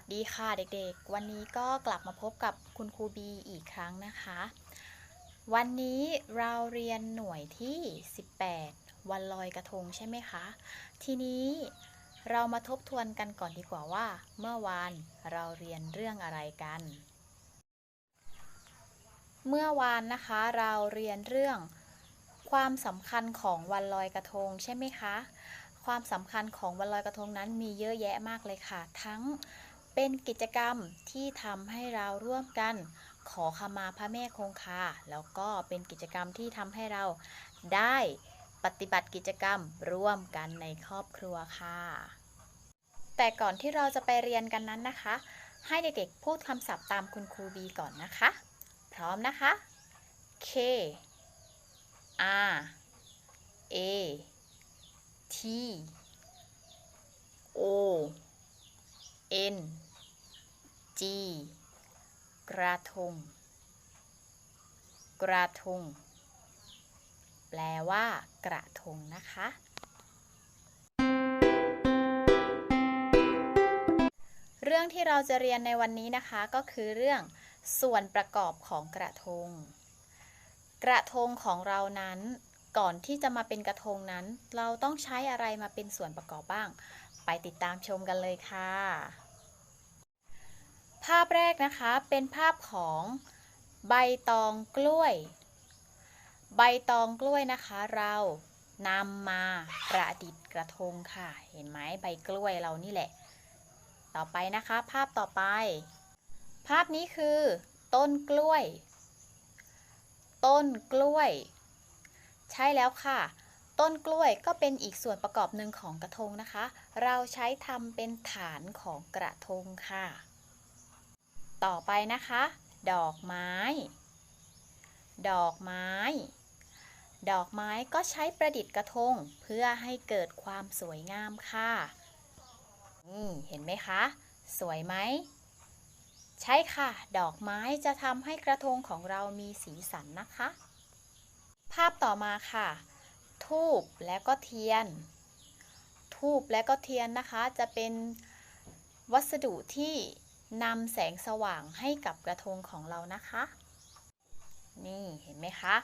สดีค่ะเด็กๆ วันนี้ก็กลับมาพบกับคุณครูบีอีกครั้งนะคะ วันนี้เราเรียนหน่วยที่ 18 วันลอยกระทงใช่ไหมคะ ทีนี้เรามาทบทวนกันก่อนดีกว่าว่า เมื่อวานเราเรียนเรื่องอะไรกัน เมื่อวานนะคะเราเรียนเรื่องความสำคัญของวันลอยกระทงใช่ไหมคะความสำคัญของวันลอยกระทงนั้นมีเยอะแยะมากเลยค่ะ ทั้ง เป็นกิจกรรมที่ทำให้เราร่วมกันขอขมาพระแม่คงคา แล้วก็เป็นกิจกรรมที่ทำให้เราได้ปฏิบัติกิจกรรมร่วมกันในครอบครัวค่ะ แต่ก่อนที่เราจะไปเรียนกันนั้นนะคะ ให้เด็กๆพูดคำศัพท์ตามคุณครูบีก่อนนะคะ พร้อมนะคะ K R A T O N G กระทง กระทง แปลว่ากระทงนะคะ เรื่องที่เราจะเรียนในวันนี้นะคะก็คือเรื่องส่วนประกอบของกระทง กระทงของเรานั้น ก่อนที่จะมาเป็นกระทงนั้น เราต้องใช้อะไรมาเป็นส่วนประกอบบ้าง ไปติดตามชมกันเลยค่ะ ภาพแรกนะคะเป็นภาพของใบตองกล้วย ใบตองกล้วยนะคะ เรานำมาประดิษฐ์กระทงค่ะ เห็นไหมใบกล้วยเรานี่แหละ ต่อไปนะคะ ภาพต่อไป ภาพนี้คือ ต้นกล้วย ต้นกล้วย ใช่แล้วค่ะ ต้นกล้วยก็เป็นอีกส่วนประกอบหนึ่งของกระทงนะคะ เราใช้ทำเป็นฐานของกระทงค่ะ ต่อไปนะคะ ดอกไม้ ดอกไม้ ดอกไม้ก็ใช้ประดิษฐ์กระทงเพื่อให้เกิดความสวยงามค่ะนี่เห็นไหมคะ สวยไหม ใช่ค่ะ ดอกไม้จะทำให้กระทงของเรามีสีสันนะคะ ภาพต่อมาค่ะ ทูบและก็เทียน ทูบและก็เทียนนะคะ จะเป็นวัสดุที่นำแสงสว่างให้กับกระทงของเรานะคะ นี่เห็นไหมคะ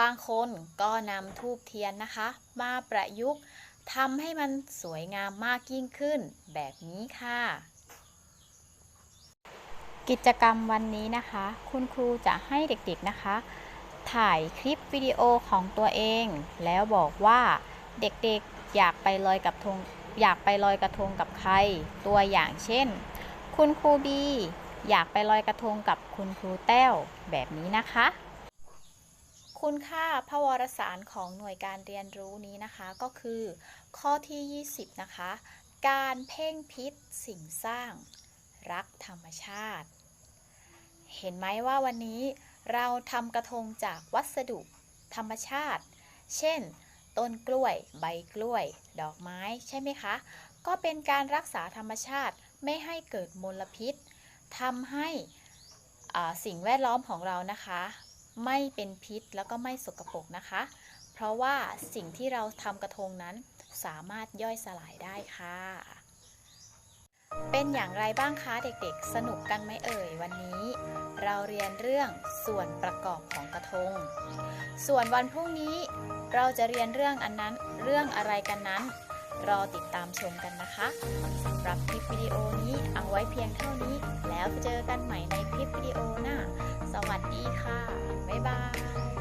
บางคนก็นำทูบเทียนนะคะ มาประยุกต์ทำให้มันสวยงามมากยิ่งขึ้นแบบนี้ค่ะ กิจกรรมวันนี้นะคะ คุณครูจะให้เด็กๆนะคะ ถ่ายคลิปวิดีโอของตัวเอง แล้วบอกว่าเด็กๆอยากไปลอยกระทงอยากไปลอยกระทงกับใคร ตัวอย่างเช่น คุณครูบี อยากไปลอยกระทงกับคุณครูแต้ว แบบนี้นะคะ คุณค่าพระวรสารของหน่วยการเรียนรู้นี้นะคะก็คือ ข้อที่ 20 นะคะ การเพ่งพิษสิ่งสร้าง รักธรรมชาติ เห็นไหมว่าวันนี้ เราทำกระทงจากวัสดุธรรมชาติ เช่น ต้นกล้วย ใบกล้วย ดอกไม้ใช่ไหมคะ ก็เป็นการรักษาธรรมชาติไม่ให้เกิดมลพิษทำให้สิ่งแวดล้อมของเรานะคะ ไม่เป็นพิษแล้วก็ไม่สกปรกนะคะ เพราะว่าสิ่งที่เราทำกระทงนั้นสามารถย่อยสลายได้ค่ะ เป็นอย่างไรบ้างคะเด็กๆ สนุกกันไหมเอ่ยวันนี้ เราเรียนเรื่องส่วนประกอบของกระทง ส่วนวันพรุ่งนี้เราจะเรียนเรื่องอันนั้นเรื่องอะไรกันนั้น รอติดตามชมกันนะคะสำหรับคลิปวิดีโอนี้เอาไว้เพียงเท่านี้ แล้วเจอกันใหม่ในคลิปวิดีโอหน้า สวัสดีค่ะ บ๊ายบาย